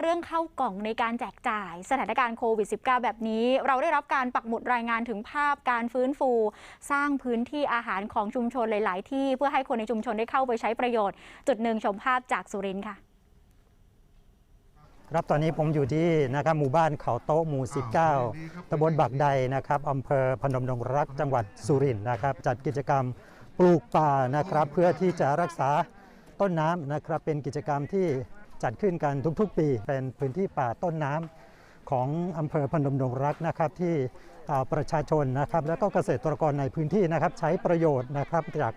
เรื่องเข้ากล่องในการแจกจ่ายสถานการณ์โควิด -19 แบบนี้ เราได้รับการปักหมุดรายงานถึงภาพการฟื้นฟู สร้างพื้นที่อาหารของชุมชนหลาย ๆ ที่เพื่อให้คนในชุมชนได้เข้าไปใช้ประโยชน์ จุดหนึ่งชมภาพจากสุรินทร์ค่ะ ครับตอนนี้ผมอยู่ที่นะครับหมู่บ้านเขาโต๊ะหมู่ 19ตำบลบักใดนะครับอำเภอพนมดงรักจังหวัดสุรินทร์นะครับ จัดกิจกรรมปลูกป่านะครับ เพื่อที่จะรักษาต้นน้ำนะครับเป็นกิจกรรมที่ จัดขึ้นกันทุกๆ ปี เป็นพื้นที่ป่าต้นน้ำของอำเภอพนมดงรักนะครับที่ประชาชนนะครับแล้วก็เกษตรกรในพื้นที่นะครับใช้ประโยชน์นะครับจาก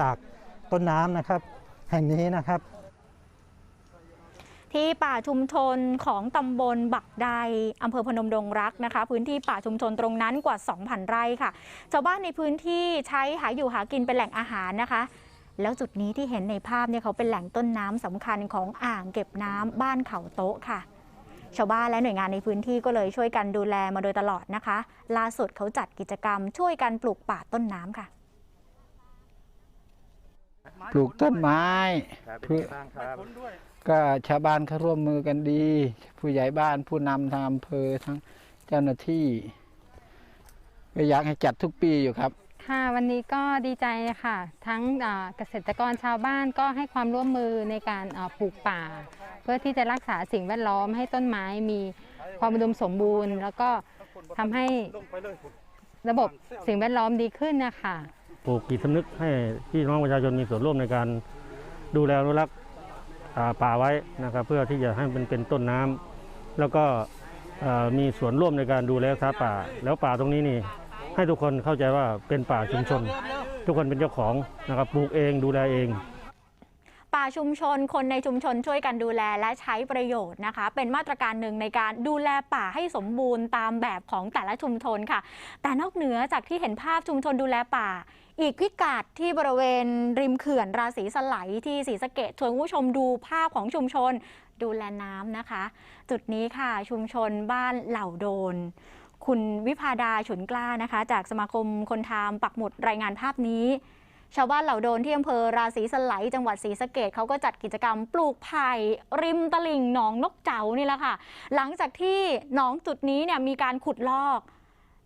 จากต้นน้ำนะครับแห่งนี้นะครับที่ป่าชุมชนของตำบลบักใดอำเภอพนมดงรักนะคะ พื้นที่ป่าชุมชนตรงนั้นกว่า 2,000 ไร่ค่ะ ชาวบ้านในพื้นที่ใช้หาอยู่หากินเป็นแหล่งอาหารนะคะ แล้วจุดนี้ที่เห็นในภาพเนี่ยเขาเป็นแหล่งต้นน้ำสำคัญของอ่างเก็บน้ำบ้านเขาโต๊ะค่ะ ชาวบ้านและหน่วยงานในพื้นที่ก็เลยช่วยกันดูแลมาโดยตลอดนะคะ ล่าสุดเขาจัดกิจกรรมช่วยกันปลูกป่าต้นน้ำค่ะ ปลูกต้นไม้เพื่อก็ชาวบ้านเขาร่วมมือกันดี ผู้ใหญ่บ้านผู้นำทางอำเภอทั้งเจ้าหน้าที่ก็อยากให้จัดทุกปีอยู่ครับ ค่ะวันนี้ก็ดีใจค่ะ ทั้งเกษตรกรชาวบ้านก็ให้ความร่วมมือในการปลูกป่า เพื่อที่จะรักษาสิ่งแวดล้อมให้ต้นไม้มีความอุดมสมบูรณ์ แล้วก็ทำให้ระบบสิ่งแวดล้อมดีขึ้นนะคะปลูกจิตสำนึกให้พี่น้องประชาชนมีส่วนร่วมในการดูแลอนุรักษ์อ่าป่าไว้นะครับเพื่อที่จะให้มันเป็นต้นน้ำแล้วก็มีส่วนร่วมในการดูแลรักษาป่า แล้วป่าตรงนี้นี่ ให้ทุกคนเข้าใจว่าเป็นป่าชุมชน ทุกคนเป็นเจ้าของนะครับปลูกเองดูแลเองป่าชุมชนคนในชุมชนช่วยกันดูแลและใช้ประโยชน์นะคะ เป็นมาตรการหนึ่งในการดูแลป่าให้สมบูรณ์ตามแบบของแต่ละชุมชนค่ะ แต่นอกเหนือจากที่เห็นภาพชุมชนดูแลป่า อีกพิกัดที่บริเวณริมเขื่อนราศีสไลที่ศรีสะเกดชวนผู้ชมดูภาพของชุมชนดูแลน้ำนะคะ จุดนี้ค่ะชุมชนบ้านเหล่าโดน คุณวิพาดาฉุนกล้านะคะ จากสมาคมคนทามปักหมุดรายงานภาพนี้ ชาวบ้านเหล่าโดนที่อำเภอราศีสไลยจังหวัดศรีสะเกดเขาก็จัดกิจกรรมปลูกไผ่ริมตลิ่งหนองนกเจ๋านี่แหละค่ะ หลังจากที่หนองจุดนี้เนี่ยมีการขุดลอก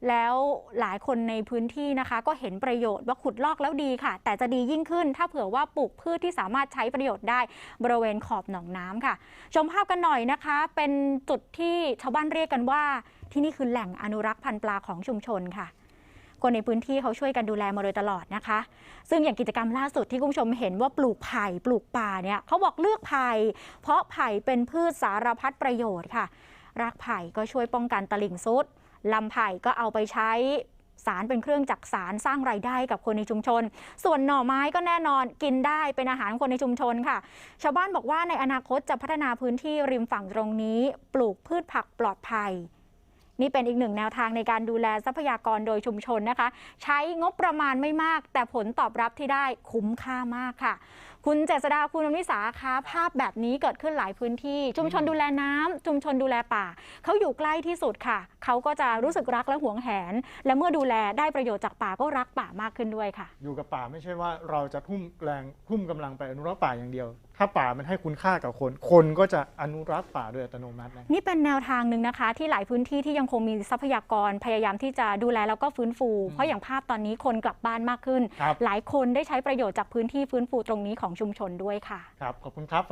แล้วหลายคนในพื้นที่นะคะ ก็เห็นประโยชน์ว่าขุดลอกแล้วดีค่ะ แต่จะดียิ่งขึ้น ถ้าเผื่อว่าปลูกพืชที่สามารถใช้ประโยชน์ได้บริเวณขอบหนองน้ำค่ะ ชมภาพกันหน่อยนะคะ เป็นจุดที่ชาวบ้านเรียกกันว่า ที่นี่คือแหล่งอนุรักษ์พันธุ์ปลาของชุมชนค่ะคนในพื้นที่เขาช่วยกันดูแลมาโดยตลอดนะคะ ซึ่งอย่างกิจกรรมล่าสุดที่คุณผู้ชมเห็นว่าปลูกไผ่ปลูกป่าเนี่ยเขาบอกเลือกไผ่เพราะไผ่เป็นพืชสารพัดประโยชน์ค่ะ รากไผ่ก็ช่วยป้องกันตลิ่งซุด ลำไผ่ก็เอาไปใช้สารเป็นเครื่องจักสารสร้างไรายได้กับคนในชุมชน ส่วนหน่อไม้ก็แน่นอนกินได้เป็นอาหารคนในชุมชนค่ะ ชาวบ้านบอกว่าในอนาคตจะพัฒนาพื้นที่ริมฝั่งตรงนี้ ปลูกพืชผักปลอดภัย นี่เป็นอีกหนึ่งแนวทางในการดูแลทรัพยากรโดยชุมชนนะคะ ใช้งบประมาณไม่มาก แต่ผลตอบรับที่ได้คุ้มค่ามากค่ะ คุณเจษดาคุณอนิสาคะภาพแบบนี้เกิดขึ้นหลายพื้นที่ ชุมชนดูแลน้ำชุมชนดูแลป่า เขาอยู่ใกล้ที่สุดค่ะ เขาก็จะรู้สึกรักและหวงแหน และเมื่อดูแลได้ประโยชน์จากป่าก็รักป่ามากขึ้นด้วยค่ะ อยู่กับป่าไม่ใช่ว่าเราจะทุ่มแรงทุ่มกำลังไปอนุรักษ์ป่าอย่างเดียว ถ้าป่ามันให้คุณค่ากับคน คนก็จะอนุรักษ์ป่าโดยอัตโนมัตินะนี่เป็นแนวทางหนึ่งนะคะ ที่หลายพื้นที่ที่ยังคงมีทรัพยากรพยายามที่จะดูแลแล้วก็ฟื้นฟู เพราะอย่างภาพตอนนี้คนกลับบ้านมากขึ้นครับหลายคนได้ใช้ประโยชน์จากพื้นที่ฟื้นฟูตรงนี้ของชุมชนด้วยค่ะ ครับ ขอบคุณครับ